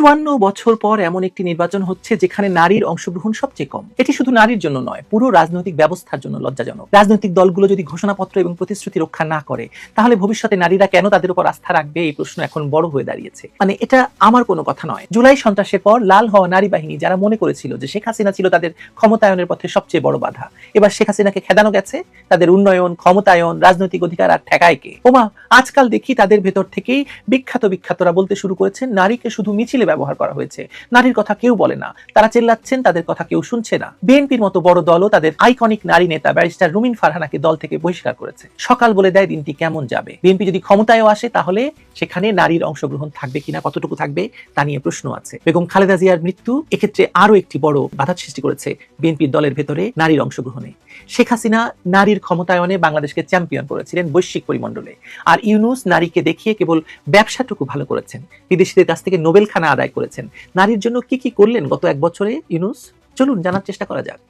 চুয়ান্ন বছর পর এমন একটি নির্বাচন হচ্ছে যেখানে নারীর অংশগ্রহণ সবচেয়ে কম। এটি শুধু নারীর জন্য নয়, পুরো রাজনৈতিক ব্যবস্থার জন্য লজ্জাজনক। রাজনৈতিক দলগুলো যদি ঘোষণাপত্র এবং প্রতিশ্রুতি রক্ষা না করে, তাহলে ভবিষ্যতে নারীরা কেন তাদের উপর আস্থা রাখবে? এই প্রশ্ন এখন বড় হয়ে দাঁড়িয়েছে। মানে এটা আমার কোনো কথা নয়। জুলাই সন্ত্রাসের পর লাল হওয়া নারী বাহিনী যারা মনে করেছিল যে শেখ হাসিনা ছিল তাদের ক্ষমতায়নের পথে সবচেয়ে বড় বাধা, এবার শেখ হাসিনাকে খেদানো গেছে। তাদের উন্নয়ন, ক্ষমতায়ন, রাজনৈতিক অধিকার আর ঠেকায় কে? ওমা, আজকাল দেখি তাদের ভেতর থেকেই বিখ্যাত বিখ্যাতরা বলতে শুরু করেছেন, নারীকে শুধু মিছিলে ব্যবহার করা হয়েছে। নারীর কথা কেউ বলে না। তারা চেল্লাচ্ছেন, তাদের কথা কেউ শুনছে না। বিএনপির মতো বড় দলও তাদের আইকনিক নারী নেতা ব্যারিস্টার রুমিন ফারহানাকে দল থেকে বহিষ্কার করেছে। সকাল বলে দেয় দিনটি কেমন যাবে। বিএনপি যদি ক্ষমতায়ও আসে, তাহলে সেখানে নারীর অংশগ্রহণ থাকবে কিনা, কতটুকু থাকবে, তা নিয়ে প্রশ্ন আছে। বেগম খালেদা জিয়ার মৃত্যু এক্ষেত্রে আরও একটি বড় বাধা সৃষ্টি করেছে বিএনপির দলের ভেতরে নারীর অংশগ্রহণে। শেখ হাসিনা নারীর ক্ষমতায়নে বাংলাদেশকে চ্যাম্পিয়ন করেছিলেন বৈশ্বিক পরিমণ্ডলে। আর ইউনুস নারীকে দেখিয়ে কেবল ব্যবসাটুকু ভালো করেছেন। বিদেশিদের কাছ থেকে নোবেল খানা আদায় করেছেন। নারীর জন্য কি কি করলেন গত এক বছরে, ইউনুস? চলুন, জানার চেষ্টা করা যাক।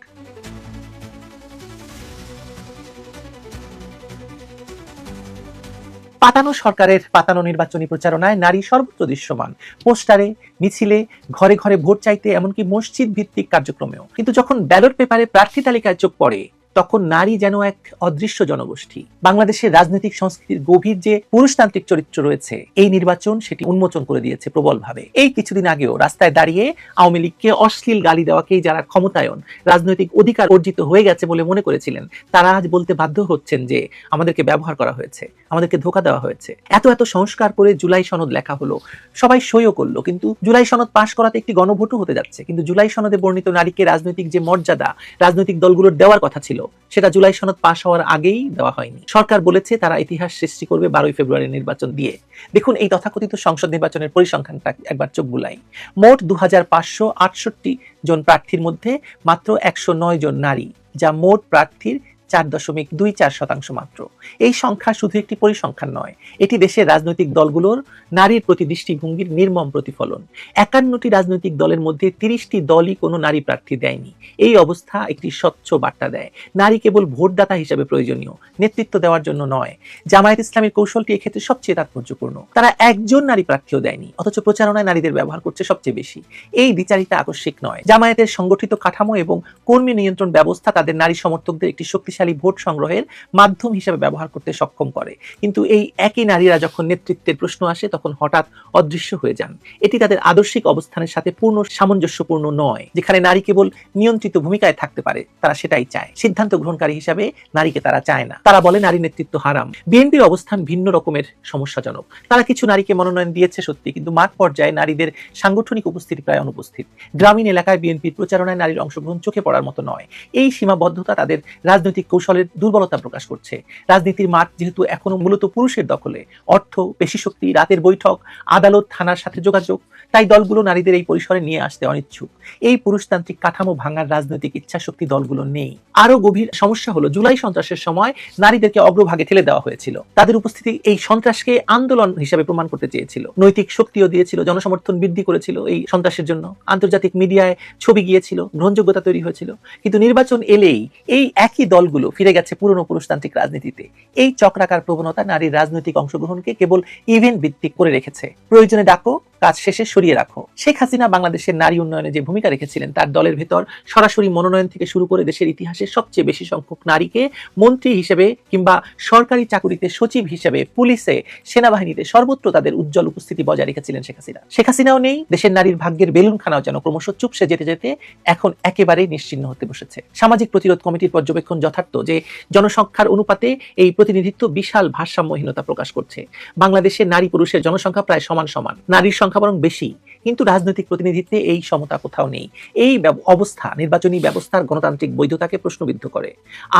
পাতানো সরকারের পাতানো নির্বাচনী প্রচারণায় নারী সর্বত্র দৃশ্যমান। পোস্টারে, মিছিলে, ঘরে ঘরে ভোট চাইতে, এমনকি মসজিদ ভিত্তিক কার্যক্রমেও। কিন্তু যখন ব্যালট পেপারে প্রার্থী তালিকায় চোখ পড়ে তখন নারী যেন এক অদৃশ্য জনগোষ্ঠী। বাংলাদেশের রাজনৈতিক সংস্কৃতির গভীর যে পুরুষতান্ত্রিক চরিত্র রয়েছে, এই নির্বাচন সেটি উন্মোচন করে দিয়েছে প্রবলভাবে। এই কিছুদিন আগেও রাস্তায় দাঁড়িয়ে আওয়ামী লীগকে অশ্লীল গালি দেওয়াকেই যারা ক্ষমতায়ন, রাজনৈতিক অধিকার অর্জিত হয়ে গেছে বলে মনে করেছিলেন, তারা আজ বলতে বাধ্য হচ্ছেন যে আমাদেরকে ব্যবহার করা হয়েছে, আমাদেরকে ধোকা দেওয়া হয়েছে। এত এত সংস্কার করে জুলাই সনদ লেখা হলো, সবাই সইও করল, কিন্তু জুলাই সনদ পাশ করাতে একটি গণভোটও হতে যাচ্ছে। কিন্তু জুলাই সনদে বর্ণিত নারীকে রাজনৈতিক যে মর্যাদা, রাজনৈতিক দলগুলোর দেওয়ার কথা ছিল সেটা জুলাই সনদ পাশ হওয়ার আগেই দেওয়া হয়নি। সরকার বলেছে তারা ইতিহাস সৃষ্টি করবে বারোই ফেব্রুয়ারি নির্বাচন দিয়ে। দেখুন, এই তথাকথিত সংসদ নির্বাচনের পরিসংখ্যানটা একবার চোখ বুলাই। মোট দু হাজার পাঁচশো আটষট্টি জন প্রার্থীর মধ্যে মাত্র একশো নয় জন নারী, যা মোট প্রার্থীর চার দশমিক দুই চার শতাংশ মাত্র। এই সংখ্যা শুধু একটি পরিসংখ্যান নয়, এটি দেশের রাজনৈতিক দলগুলোর নারীর প্রতি দৃষ্টিভঙ্গির নির্মম প্রতিফলন। একান্নটি রাজনৈতিক দলের মধ্যে তিরিশটি দলই কোনো নারী প্রার্থী দেয়নি। এই অবস্থা একটি স্বচ্ছ বার্তা দেয়। নারী কেবল ভোটদাতা হিসেবে প্রয়োজনীয়, নেতৃত্ব দেওয়ার জন্য নয়। জামায়াত ইসলামের কৌশলটি এক্ষেত্রে সবচেয়ে তাৎপর্যপূর্ণ। তারা একজন নারী প্রার্থীও দেয়নি, অথচ প্রচারণায় নারীদের ব্যবহার করছে সবচেয়ে বেশি। এই বিচারিতা আকস্মিক নয়। জামায়াতের সংগঠিত কাঠামো এবং কর্মী নিয়ন্ত্রণ ব্যবস্থা তাদের নারী সমর্থকদের একটি শক্তিশালী ভোট সংগ্রহের মাধ্যম হিসেবে ব্যবহার করতে সক্ষম করে। কিন্তু এই একই নারীরা যখন নেতৃত্বের প্রশ্ন আসে, তখন হঠাৎ অদৃশ্য হয়ে যান। এটি তাদের আদর্শিক অবস্থানের সাথে পূর্ণ সামঞ্জস্যপূর্ণ নয়। যেখানে নারী কেবল নিয়ন্ত্রিত ভূমিকায় থাকতে পারে, তারা সেটাই চায়। সিদ্ধান্ত গ্রহণকারী হিসাবে নারীকে তারা চায় না। তারা বলে, নারী নেতৃত্ব হারাম। বিএনপির অবস্থান ভিন্ন রকমের সমস্যাজনক। তারা কিছু নারীকে মনোনয়ন দিয়েছে সত্যি, কিন্তু মাঠ পর্যায়ে নারীদের সাংগঠনিক উপস্থিতি প্রায় অনুপস্থিত। গ্রামীণ এলাকায় বিএনপির প্রচারণায় নারীর অংশগ্রহণ চোখে পড়ার মতো নয়। এই সীমাবদ্ধতা তাদের রাজনৈতিক কৌশলের দুর্বলতা প্রকাশ করছে। রাজনীতির মাঠ যেহেতু এখনও মূলত পুরুষের দখলে, অর্থ পেশি শক্তি রাতের বৈঠক, আদালত, থানার সাথে যোগাযোগ তাই দলগুলো নারীদের এই পরিসরে নিয়ে আসতে অনিচ্ছুক। এই পুরুষতান্ত্রিক কাঠামো ভাঙার রাজনৈতিক ইচ্ছাশক্তি দলগুলো নেই। আরও গভীর সমস্যা হলো, জুলাই সন্ত্রাসের সময় নারীদেরকে অগ্রভাগে ঠেলে দেওয়া হয়েছিল। তাদের উপস্থিতি এই সন্ত্রাসকে আন্দোলন হিসেবে প্রমাণ করতে চেয়েছিল। নৈতিক শক্তিও দিয়েছিল, জনসমর্থন বৃদ্ধি করেছিল এই সন্ত্রাসের জন্য। আন্তর্জাতিক মিডিয়ায় ছবি গিয়েছিল, গ্রহণযোগ্যতা তৈরি হয়েছিল। কিন্তু নির্বাচন এলেই এই একই দলগুলো ফিরে গেছে পুরনো পুরুষতান্ত্রিক রাজনীতিতে। এই চক্রাকার প্রবণতা নারীর রাজনৈতিক অংশগ্রহণকে কেবল ইভেন্ট ভিত্তিক করে রেখেছে। প্রয়োজনে ডাকো কাজ শেষে সরিয়ে রাখো। শেখ হাসিনা বাংলাদেশের নারী উন্নয়নে যে ভূমিকা রেখেছিলেন, তার দলের ভেতর সরাসরি মনোনয়ন থেকে শুরু করে দেশের ইতিহাসে সবচেয়ে বেশি সংখ্যক নারীকে মন্ত্রী হিসেবে কিংবা সরকারি চাকুরিতে সচিব হিসেবে, পুলিশে, সেনাবাহিনীতে সর্বত্র তাদের উজ্জ্বল উপস্থিতি বজায় রেখেছিলেন শেখ হাসিনা। শেখ হাসিনাও নেই, দেশের নারীর ভাগ্যের বেলুনখানাও যেন ক্রমশ চুপসে যেতে যেতে এখন একেবারেই নিশ্চিন্ন হতে বসেছে। সামাজিক প্রতিরোধ কমিটির পর্যবেক্ষণ যথার্থ যে জনসংখ্যার অনুপাতে এই প্রতিনিধিত্ব বিশাল ভারসাম্যহীনতা প্রকাশ করছে। বাংলাদেশে নারী পুরুষের জনসংখ্যা প্রায় সমান সমান। নারীর সংখ্যা বরং বেশি। কিন্তু রাজনৈতিক প্রতিনিধিত্বে এই সমতা কোথাও নেই। এই অবস্থা, নির্বাচনী ব্যবস্থার গণতান্ত্রিক বৈধতাকে প্রশ্নবিদ্ধ করে।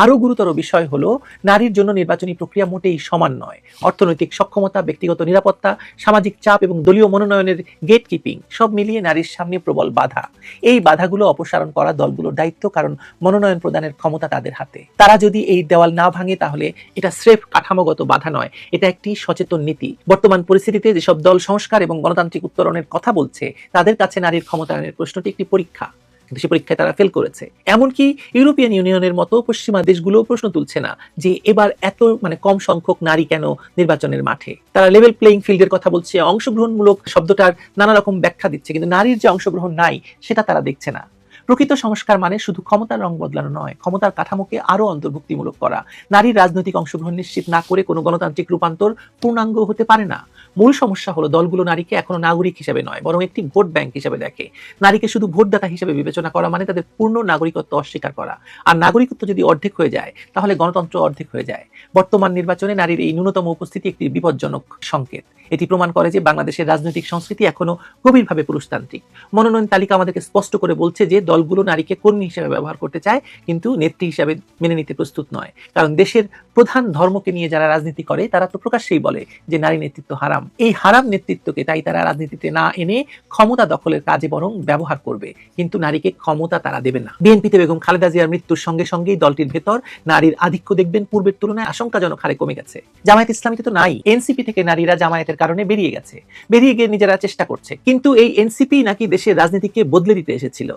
আরও গুরুতর বিষয় হলো, নারীর জন্য নির্বাচনী প্রক্রিয়া মোটেই সমান নয়। অর্থনৈতিক সক্ষমতা, ব্যক্তিগত নিরাপত্তা, সামাজিক চাপ এবং দলীয় মনোনয়নের গেট কিপিং সব মিলিয়ে নারীর সামনে প্রবল বাধা। এই বাধাগুলো অপসারণ করা দলগুলোর দায়িত্ব কারণ মনোনয়ন প্রদানের ক্ষমতা তাদের হাতে। তারা যদি এই দেওয়াল না ভাঙে তাহলে এটা স্রেফ কাঠামোগত বাধা নয়, এটা একটি সচেতন নীতি। বর্তমান পরিস্থিতিতে যেসব দল সংস্কার এবং গণতান্ত্রিক উত্তরণের কথা বলছে তাদের কাছে নারীর ক্ষমতায়নের প্রশ্নটি একটি পরীক্ষা, কিন্তু সে পরীক্ষায় তারা ফেল করেছে। এমনকি ইউরোপিয়ান ইউনিয়নের মতো পশ্চিমা দেশগুলোও প্রশ্ন তুলছে না যে এবার এত মানে কম সংখ্যক নারী কেন নির্বাচনের মাঠে। তারা লেভেল প্লেইং ফিল্ডের কথা বলছে, অংশগ্রহণমূলক শব্দটার নানা রকম ব্যাখ্যা দিচ্ছে, কিন্তু নারীর যে অংশগ্রহণ নাই, সেটা তারা দেখছে না। প্রকৃত সংস্কার মানে শুধু ক্ষমতার রং বদলানো নয়, ক্ষমতার কাঠামোকে আরও অন্তর্ভুক্তিমূলক করা। নারীর রাজনৈতিক অংশগ্রহণ নিশ্চিত না করে কোনো গণতান্ত্রিক রূপান্তর পূর্ণাঙ্গ হতে পারে না। মূল সমস্যা হলো দলগুলো নারীকে এখনও নাগরিক হিসেবে নয়, বরং একটি ভোট ব্যাংক হিসেবে দেখে। নারীকে শুধু ভোটদাতা হিসেবে বিবেচনা করা মানে তাদের পূর্ণ নাগরিকত্ব অস্বীকার করা। আর নাগরিকত্ব যদি অর্ধেক হয়ে যায়, তাহলে গণতন্ত্র অর্ধেক হয়ে যায়। বর্তমান নির্বাচনে নারীর এই ন্যূনতম উপস্থিতি একটি বিপজ্জনক সংকেত। এটি প্রমাণ করে যে বাংলাদেশের রাজনৈতিক সংস্কৃতি এখনও গভীরভাবে পুরুষতান্ত্রিক। মনোনয়ন তালিকা আমাদেরকে স্পষ্ট করে বলছে যে দলগুলো নারীকে কর্মী হিসেবে ব্যবহার করতে চায়, কিন্তু নেত্রী হিসেবে মেনে নিতে প্রস্তুত নয়। কারণ দেশের প্রধান ধর্মকে নিয়ে যারা রাজনীতি করে, তারা তো প্রকাশ্যেই বলে যে নারী নেতৃত্ব হারাম। এই হারাম নেতৃত্বকে তাই তারা রাজনীতিতে না এনে ক্ষমতা দখলের কাজে বরং ব্যবহার করবে। কিন্তু নারীকে ক্ষমতা তারা দেবে না। বিএনপিতে বেগম খালেদা জিয়ার মৃত্যুর সঙ্গে সঙ্গেই দলটির ভেতর নারীর আধিক্য দেখবেন, পূর্বের তুলনায় আশঙ্কাজনক হারে কমে গেছে। জামায়াত ইসলামীতে তো নাই। এনসিপি থেকে নারীরা জামায়াতের কারণে বেরিয়ে গেছে। বেরিয়ে গিয়ে নিজেরা চেষ্টা করছে। কিন্তু এই এনসিপি নাকি দেশের রাজনীতিকে বদলে দিতে এসেছিল।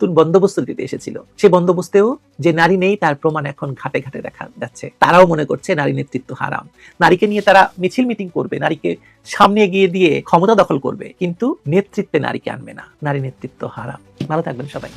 নতুন বন্দোবস্ত দিতে এসেছিল। সে বন্দোবস্তেও যে নারী নেই, তার প্রমাণ এখন ঘাটে ঘাটে দেখা যাচ্ছে। তারাও মনে করছে নারী নেতৃত্ব হারাম। নারীকে নিয়ে তারা মিছিল মিটিং করবে, নারীকে সামনে এগিয়ে দিয়ে ক্ষমতা দখল করবে, কিন্তু নেতৃত্বে নারীকে আনবে না। নারী নেতৃত্ব হারাম। ভালো থাকবেন সবাই।